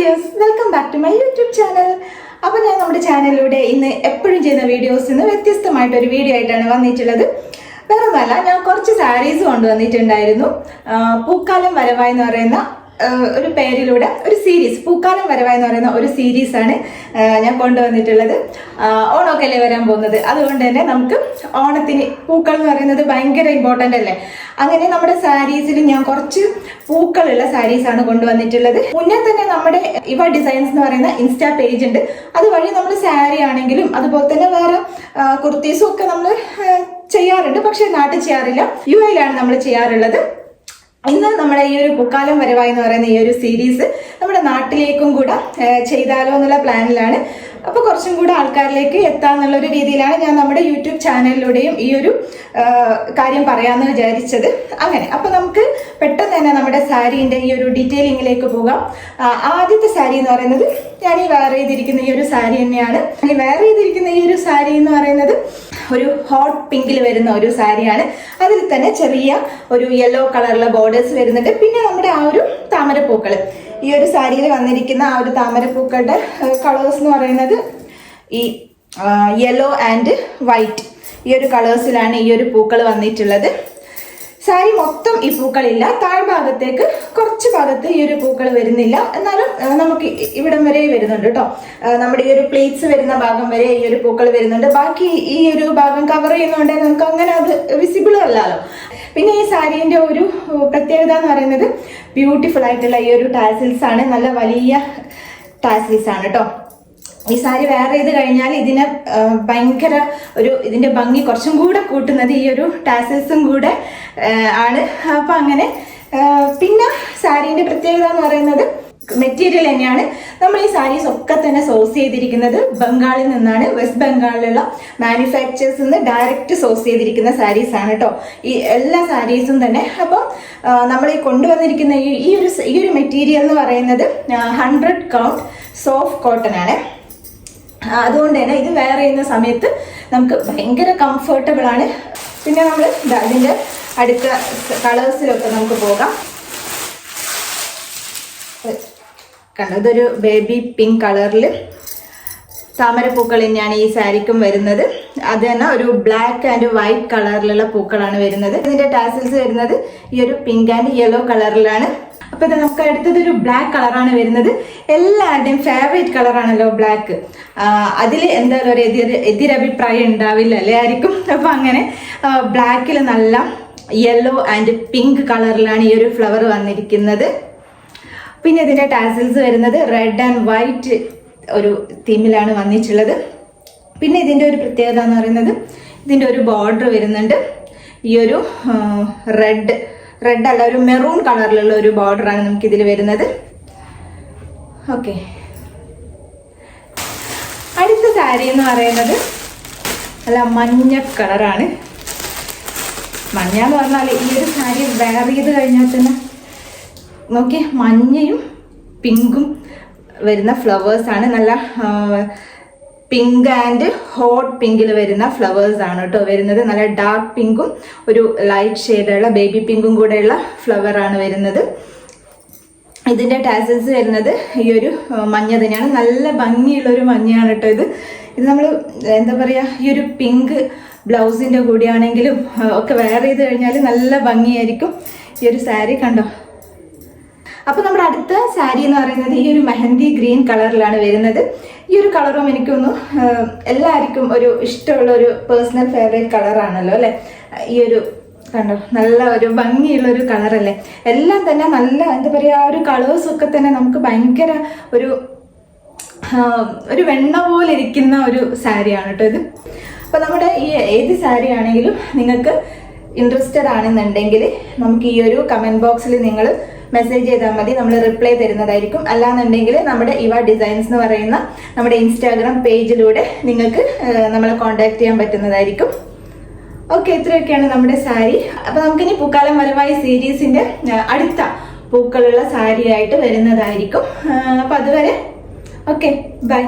Dears welcome back to my YouTube channel അപ്പോൾ ഞാൻ നമ്മുടെ ചാനലിലൂടെ ഇന്ന് എപ്പോഴും ചെയ്യുന്ന വീഡിയോസ് നിന്ന് വ്യത്യസ്തമായിട്ടൊരു വീഡിയോ ആയിട്ടാണ് വന്നിട്ടുള്ളത്. വേറെ ഒന്നല്ല ഞാൻ കുറച്ച് സാരീസ് കൊണ്ടുവന്നിട്ടുണ്ടായിരുന്നു. പൂക്കാലം വരവായി എന്ന് പറയുന്ന ഒരു പേരിലൂടെ ഒരു സീരീസ് പൂക്കാലം വരവായി എന്ന് പറയുന്ന ഒരു സീരീസ് ആണ് ഞാൻ കൊണ്ടുവന്നിട്ടുള്ളത്. ഓണമൊക്കെ അല്ലേ വരാൻ പോകുന്നത്? അതുകൊണ്ട് തന്നെ നമുക്ക് ഓണത്തിന് പൂക്കൾ എന്ന് പറയുന്നത് ഭയങ്കര ഇമ്പോർട്ടന്റ് അല്ലേ? അങ്ങനെ നമ്മുടെ സാരീസിൽ ഞാൻ കുറച്ച് പൂക്കളുള്ള സാരീസ് ആണ് കൊണ്ടുവന്നിട്ടുള്ളത്. മുന്നേ തന്നെ നമ്മുടെ ഇവ ഡിസൈൻസ് എന്ന് പറയുന്ന ഇൻസ്റ്റാ പേജ് ഉണ്ട്. അതുവഴി നമ്മൾ സാരി ആണെങ്കിലും അതുപോലെ തന്നെ വേറെ കുർത്തീസും ഒക്കെ നമ്മൾ ചെയ്യാറുണ്ട്. പക്ഷെ നാട്ടിൽ ചെയ്യാറില്ല. യു എയിലാണ് നമ്മൾ ചെയ്യാറുള്ളത്. ഇന്ന് നമ്മുടെ ഈ ഒരു പൂക്കാലം വരവായി എന്ന് പറയുന്ന ഈ ഒരു സീരീസ് നമ്മുടെ നാട്ടിലേക്കും കൂടെ ചെയ്താലോ എന്നുള്ള പ്ലാനിലാണ് അപ്പോൾ കുറച്ചും കൂടെ ആൾക്കാരിലേക്ക് എത്താന്നുള്ള ഒരു രീതിയിലാണ് ഞാൻ നമ്മുടെ യൂട്യൂബ് ചാനലിലൂടെയും ഈ ഒരു കാര്യം പറയാമെന്ന് വിചാരിച്ചത്. അങ്ങനെ അപ്പോൾ നമുക്ക് പെട്ടെന്ന് തന്നെ നമ്മുടെ സാരീന്റെ ഈ ഒരു ഡീറ്റെയിലിങ്ങിലേക്ക് പോകാം. ആദ്യത്തെ സാരി എന്ന് പറയുന്നത് ഞാൻ ഈ വെയർ ചെയ്തിരിക്കുന്ന ഈ ഒരു സാരി തന്നെയാണ്. ഈ വെയർ ചെയ്തിരിക്കുന്ന ഈ ഒരു സാരി എന്ന് പറയുന്നത് ഒരു ഹോട്ട് പിങ്കിൽ വരുന്ന ഒരു സാരിയാണ് അതിൽ തന്നെ ചെറിയ ഒരു യെല്ലോ കളറിലെ ബോർഡേഴ്സ് വരുന്നുണ്ട്. പിന്നെ നമ്മുടെ ആ ഒരു താമരപ്പൂക്കൾ ഈ ഒരു സാരിയിൽ വന്നിരിക്കുന്ന ആ ഒരു താമരപ്പൂക്കളുടെ കളേഴ്സ് എന്ന് പറയുന്നത് ഈ യെല്ലോ ആൻഡ് വൈറ്റ് ഈ ഒരു കളേഴ്സിലാണ് ഈ ഒരു പൂക്കൾ വന്നിട്ടുള്ളത്. സാരി മൊത്തം ഈ പൂക്കളില്ല. താഴ്ഭാഗത്തേക്ക് കുറച്ച് ഭാഗത്ത് ഈ ഒരു പൂക്കൾ വരുന്നില്ല. എന്നാലും നമുക്ക് ഇവിടം വരെ വരുന്നുണ്ട് കേട്ടോ നമ്മുടെ ഈ ഒരു പ്ലേറ്റ്സ് വരുന്ന ഭാഗം വരെ ഈ ഒരു പൂക്കൾ വരുന്നുണ്ട്. ബാക്കി ഈ ഒരു ഭാഗം കവർ ചെയ്യുന്നുണ്ട് നമുക്ക് അങ്ങനെ അത് വിസിബിൾ അല്ലല്ലോ. പിന്നെ ഈ സാരീന്റെ ഒരു പ്രത്യേകത എന്ന് പറയുന്നത് ബ്യൂട്ടിഫുൾ ആയിട്ടുള്ള ഈ ഒരു ടാസിൽസ് ആണ്. നല്ല വലിയ ടാസിൽസ് ആണ് കേട്ടോ ഈ സാരി വേറെ ചെയ്ത് കഴിഞ്ഞാൽ ഇതിനെ ഭയങ്കര ഒരു ഇതിന്റെ ഭംഗി കുറച്ചും കൂടെ കൂട്ടുന്നത് ഈ ഒരു ടാസൽസും കൂടെ ആണ്. അപ്പൊ അങ്ങനെ പിന്നെ സാരീന്റെ പ്രത്യേകത എന്ന് പറയുന്നത് മെറ്റീരിയൽ തന്നെയാണ്. നമ്മൾ ഈ സാരീസ് ഒക്കെ തന്നെ സോഴ്സ് ചെയ്തിരിക്കുന്നത് ബംഗാളിൽ നിന്നാണ്. വെസ്റ്റ് ബംഗാളിലുള്ള മാനുഫാക്ചേഴ്സ് നിന്ന് ഡയറക്റ്റ് സോഴ്സ് ചെയ്തിരിക്കുന്ന സാരീസ് ആണ് കേട്ടോ. ഈ എല്ലാ സാരീസും തന്നെ. അപ്പം നമ്മൾ ഈ കൊണ്ടുവന്നിരിക്കുന്ന ഈ ഒരു ഈ ഒരു മെറ്റീരിയൽ എന്ന് പറയുന്നത് ഹൺഡ്രഡ് കൗണ്ട് സോഫ്റ്റ് കോട്ടൺ ആണ്. അതുകൊണ്ട് തന്നെ ഇത് വെയർ ചെയ്യുന്ന സമയത്ത് നമുക്ക് ഭയങ്കര കംഫർട്ടബിൾ ആണ്. പിന്നെ നമ്മൾ അതിന്റെ അടുത്ത കളേഴ്സിലൊക്കെ നമുക്ക് പോകാം. കണ്ടോ ഇതൊരു ബേബി പിങ്ക് കളറിൽ താമരപ്പൂക്കൾ തന്നെയാണ് ഈ സാരിക്കും വരുന്നത്. അത് തന്നെ ഒരു ബ്ലാക്ക് ആൻഡ് വൈറ്റ് കളറിലുള്ള പൂക്കളാണ് വരുന്നത്. ഇതിന്റെ ടാസിൽസ് വരുന്നത് ഈ ഒരു പിങ്ക് ആൻഡ് യെല്ലോ കളറിലാണ് അപ്പൊ ഇത് നമുക്ക് അടുത്തത് ഒരു ബ്ലാക്ക് കളറാണ് വരുന്നത്. എല്ലാവരുടെയും ഫേവറേറ്റ് കളറാണല്ലോ ബ്ലാക്ക് അതിൽ എന്താ ഒരു എതിർ എതിരഭിപ്രായം ഉണ്ടാവില്ല അല്ലേ ആയിരിക്കും. അപ്പൊ അങ്ങനെ ബ്ലാക്കിൽ നല്ല യെല്ലോ ആൻഡ് പിങ്ക് കളറിലാണ് ഈ ഒരു ഫ്ലവർ വന്നിരിക്കുന്നത്. പിന്നെ ഇതിന്റെ ടാസിൽസ് വരുന്നത് റെഡ് ആൻഡ് വൈറ്റ് ഒരു തീമിലാണ് വന്നിട്ടുള്ളത്. പിന്നെ ഇതിന്റെ ഒരു പ്രത്യേകത എന്ന് പറയുന്നത് ഇതിന്റെ ഒരു ബോർഡർ വരുന്നുണ്ട്. ഈ ഒരു റെഡ് റെഡ് അല്ല ഒരു മെറൂൺ കളറിലുള്ള ഒരു ബോർഡറാണ് നമുക്ക് ഇതിൽ വരുന്നത്. ഓക്കെ അടുത്ത സാരി എന്ന് പറയുന്നത് അല്ല മഞ്ഞ കളറാണ് മഞ്ഞ എന്ന് പറഞ്ഞാൽ ഈ ഒരു സാരി വെയർ ചെയ്ത് കഴിഞ്ഞാൽ തന്നെ നോക്കി മഞ്ഞയും പിങ്കും വരുന്ന ഫ്ലവേഴ്സാണ് നല്ല പിങ്ക് ആൻഡ് ഹോട്ട് പിങ്കിൽ വരുന്ന ഫ്ലവേഴ്സ് ആണ് കേട്ടോ വരുന്നത്. നല്ല ഡാർക്ക് പിങ്കും ഒരു ലൈറ്റ് ഷെയ്ഡുള്ള ബേബി പിങ്കും കൂടെയുള്ള ഫ്ലവർ ആണ് വരുന്നത്. ഇതിന്റെ ടാസൽസ് വരുന്നത് ഈ ഒരു മഞ്ഞ തന്നെയാണ്. നല്ല ഭംഗിയുള്ള ഒരു മഞ്ഞയാണ് കേട്ടോ ഇത്. ഇത് നമ്മൾ എന്താ പറയുക ഈ ഒരു പിങ്ക് ബ്ലൗസിന്റെ കൂടിയാണെങ്കിലും ഒക്കെ വെയർ ചെയ്ത് കഴിഞ്ഞാൽ നല്ല ഭംഗിയായിരിക്കും ഈ ഒരു സാരി കണ്ടോ? അപ്പോൾ നമ്മുടെ അടുത്ത സാരി എന്ന് പറയുന്നത് ഈ ഒരു മെഹന്തി ഗ്രീൻ കളറിലാണ് വരുന്നത്. ഈ ഒരു കളറും എനിക്കൊന്ന് എല്ലാവർക്കും ഒരു ഇഷ്ടമുള്ള ഒരു പേഴ്സണൽ ഫേവറേറ്റ് കളറാണല്ലോ അല്ലെ? ഈ ഒരു കണ്ടോ നല്ല ഒരു ഭംഗിയുള്ള ഒരു കളറല്ലേ? എല്ലാം തന്നെ നല്ല എന്താ പറയാ ആ ഒരു കളേഴ്സ് ഒക്കെ തന്നെ നമുക്ക് ഭയങ്കര ഒരു ഒരു വെണ്ണ പോലെ ഇരിക്കുന്ന ഒരു സാരിയാണ് കേട്ടോ ഇത്. അപ്പൊ നമ്മുടെ ഈ ഏത് സാരി ആണെങ്കിലും നിങ്ങൾക്ക് ഇൻട്രസ്റ്റഡ് ആണെന്നുണ്ടെങ്കിൽ നമുക്ക് ഈ ഒരു കമന്റ് ബോക്സിൽ നിങ്ങൾ മെസ്സേജ് ചെയ്താൽ മതി. നമ്മൾ റിപ്ലൈ തരുന്നതായിരിക്കും. അല്ലാന്നുണ്ടെങ്കിൽ നമ്മുടെ ഇവ ഡിസൈൻസ് എന്ന് പറയുന്ന നമ്മുടെ ഇൻസ്റ്റാഗ്രാം പേജിലൂടെ നിങ്ങൾക്ക് നമ്മളെ കോൺടാക്ട് ചെയ്യാൻ പറ്റുന്നതായിരിക്കും. ഓക്കെ ഇത്രയൊക്കെയാണ് നമ്മുടെ സാരി. അപ്പൊ നമുക്കിനി പൂക്കാലം വരവായി സീരീസിന്റെ അടുത്ത പൂക്കളുള്ള സാരി ആയിട്ട് വരുന്നതായിരിക്കും അപ്പൊ അതുവരെ ഓക്കെ ബൈ